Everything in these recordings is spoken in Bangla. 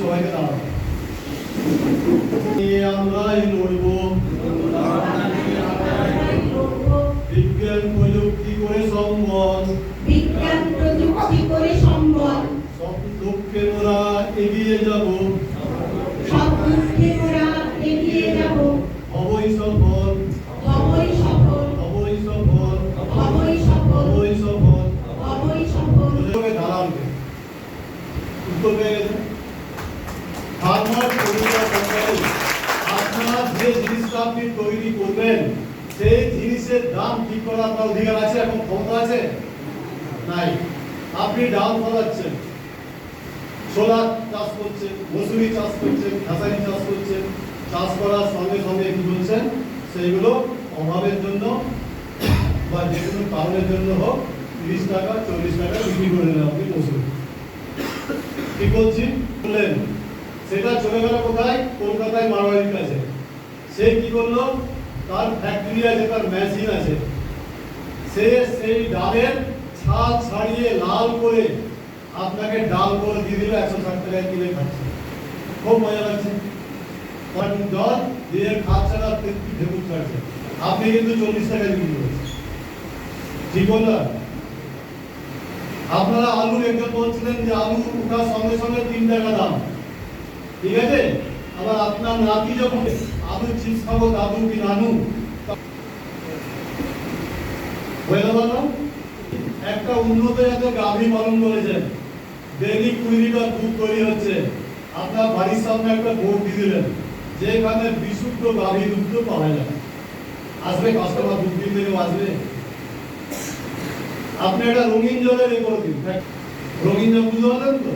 সবাইকে দাঁড়াও আমরাই লড়বো। বিজ্ঞান প্রযুক্তি করে সম্বল বিজ্ঞান প্রযুক্তি করে সম্বল সব লক্ষ্যে ওরা এগিয়ে যাব। সব দুঃখে ওরা এগিয়ে যাব। হবই সফল। হবই সফল। হবই সফল। হবই সফল। হবই সফল। হবই সফল। প্রযোগে উত্তর পেয়ে ফার্মার পরিবার কোম্পানি যে জিনিসটা আপনি তৈরি করবেন, সেই জিনিসের দাম ঠিক করার আপনার অধিকার আছে? এখন ক্ষমতা আছে? নাই। আপনি ডাল ফলাচ্ছেন। ছোলা চাষ করছেন, মসুরি চাষ করছেন খেসারি চাষ করছেন, চাষ করার সঙ্গে সঙ্গে কি বলছেন সেইগুলো অভাবের জন্য বা যে কোনো কারণের জন্য হোক, তিরিশ টাকা, চল্লিশ টাকা বিক্রি করে নিলেন আপনি মসুরি। কি বলছি বললেন সেটা চলে গেল কোথায়? কলকাতায় মারোয়ারির কাছে। সে কি করল? তার ফ্যাক্টরি আছে, তার মেশিন আছে। সে সেই ডালের ছাল ছাড়িয়ে লাল করে আপনাকে ডাল করে দিয়ে দিল, একশো ষাট টাকায় কিনে খাচ্ছে। খুব মজা লাগছে। জল দিয়ে খাচ্ছে না ঢেকুর ছাড়ছে? আপনি কিন্তু চল্লিশ টাকায় বিক্রি করছেন। ঠিক বললাম? আপনারা আলু একজন বলছিলেন যে আলু ওঠার সঙ্গে সঙ্গে তিন টাকা দাম। ঠিক আছে? আবার আপনার নাতি যখন আলু চিপস খাব দাদু কি নানু? হয়ে গেল? একটা উন্নত জাতের গাভী পালন করেছেন ডেলি কুড়ি লিটার দুধ তৈরি হচ্ছে। আপনার বাড়ির সামনে একটা বোর্ড দিয়ে দিলেন। যেখানে বিশুদ্ধ গাভী দুধ পাওয়া যায়। আসবে কাস্টমার দুধ কিনতে কেউ আসবে। আপনি একটা রঙিন জলের এ করে দিন। রঙিন জল বুঝতে পারলেন তো?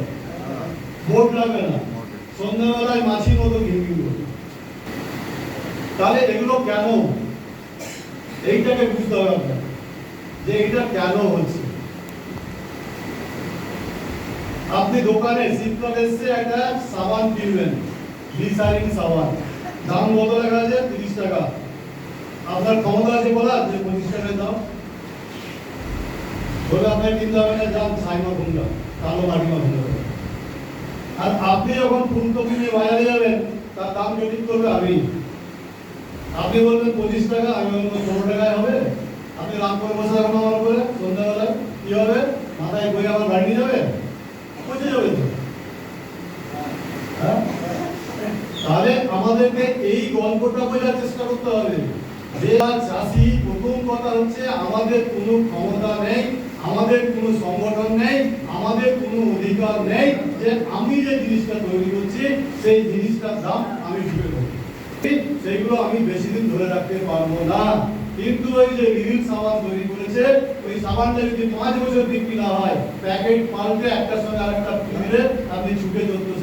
বোর্ড লাগবে না। সন্ধ্যাবেলায় মাছির মতো ঘিরঘির করবে তাহলে এগুলো কেন? এইটাকে বুঝতে হবে আপনার যে এটা কেন হচ্ছে? আপনি দোকানে শীতকাল এসছে একটা সাবান কিনবেন গ্লিসারিন সাবান। দাম কত লেখা আছে? তিরিশ টাকা। আপনার ক্ষমতা আছে বলার যে পঁচিশ টাকায় দাম বলে আপনার কিনতে হবে না, যান ছাইমা কুমড়া কালো মাটি কুমড়া আর আপনি যখন ফুলকপি নিয়ে বাজারে যাবেন, তার দাম ঠিক করবে আমি। আপনি বলবেন পঁচিশ টাকা, আমি বলব পনেরো টাকায় হবে। আপনি রাম করে বসে থাকবেন আমার উপরে, সন্ধ্যাবেলায়। কি হবে? মাথায় বই আমার বাড়ি নিয়ে যাবে? পচে যাবে তো। হ্যাঁ? তাহলে আমাদেরকে এই গল্পটা বোঝার চেষ্টা করতে হবে। যে চাষি প্রথম কথা হচ্ছে আমাদের কোনো ক্ষমতা নেই। আমাদের কোনো সংগঠন নেই, আমাদের কোনো অধিকার নেই যে আমি যে জিনিসটা তৈরি করছি, সেই জিনিসটার দাম আমি ঢুকে দেবো। সেইগুলো আমি বেশি দিন ধরে রাখতে পারব না। কিন্তু ওই যে রিল সাবান তৈরি করেছে, ওই সাবানটা যদি পাঁচ বছর বিক্রি না হয়, প্যাকেট পাল্টে একটার সঙ্গে আরেকটা দিলে আপনি ছুটে চলতে